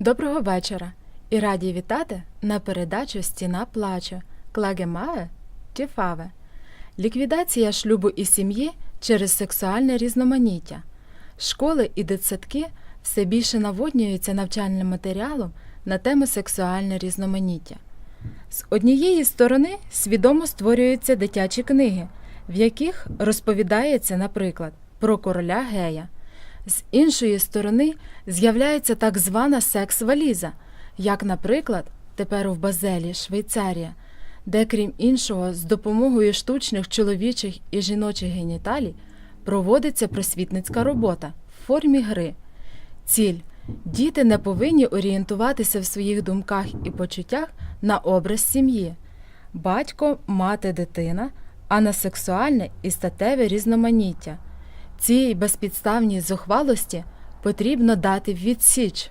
Доброго вечора і раді вітати на передачу Стіна плачу Клагемаве Тіфаве. Ліквідація шлюбу і сім'ї через сексуальне різноманіття. Школи і дитсадки все більше наводнюються навчальним матеріалом на тему сексуальне різноманіття. З однієї сторони свідомо створюються дитячі книги, в яких розповідається, наприклад, про короля гея. З іншої сторони з'являється так звана секс-валіза, як, наприклад, тепер в Базелі, Швейцарія, де, крім іншого, з допомогою штучних чоловічих і жіночих геніталій проводиться просвітницька робота в формі гри. Ціль діти не повинні орієнтуватися в своїх думках і почуттях на образ сім'ї, батько, мати, дитина, а на сексуальне і статеве різноманіття. Цій безпідставній зухвалості потрібно дати відсіч.